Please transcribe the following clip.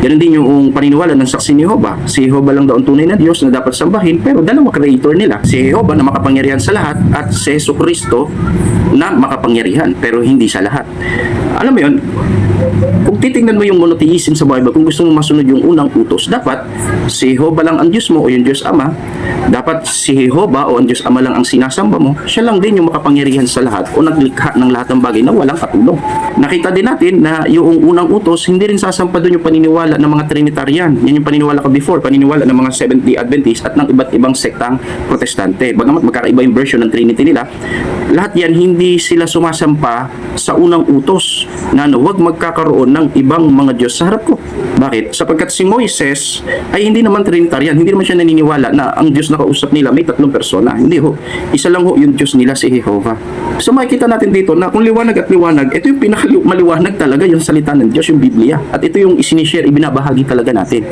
Ganun din yung paniniwala ng saksi ni Jehovah. Si Jehovah lang daw ang tunay na Diyos na dapat sambahin pero dalawa creator nila. Si Jehovah na makapangyarihan sa lahat at si Yesu Kristo na makapangyarihan pero hindi sa lahat. Alam mo yun, kung titingnan mo yung monotheism sa Bible, kung gusto mo masunod yung unang utos, dapat si Jehovah lang ang Diyos mo o yung Diyos Ama, dapat si Jehovah o ang Diyos Ama lang ang sinasamba mo, siya lang din yung makapangyarihan sa lahat o naglikha ng lahat ng bagay na walang katulong. Nakita din natin na yung unang utos, hindi rin sasampa doon yung paniniwala ng mga Trinitarian. Yan yung paniniwala ko before, paniniwala ng mga Seventh-day Adventist at ng iba't ibang sektang protestante. Bagamat magkakaiba yung version ng Trinity nila, lahat yan hindi sila sumasampa sa unang utos na ano, huwag magkakaroon ng ibang mga Diyos sa harap ko. Bakit? Sapagkat si Moises ay hindi naman Trinitarian, hindi naman siya naniniwala na ang Diyos na kausap nila may tatlong persona. Hindi ho. Isa lang ho yung Diyos nila si Jehovah. So makikita natin dito na kung liwanag at liwanag, ito yung pinakamaliwanag talaga yung salita ng Diyos, yung Biblia. At ito yung isinishare, ibinabahagi talaga natin.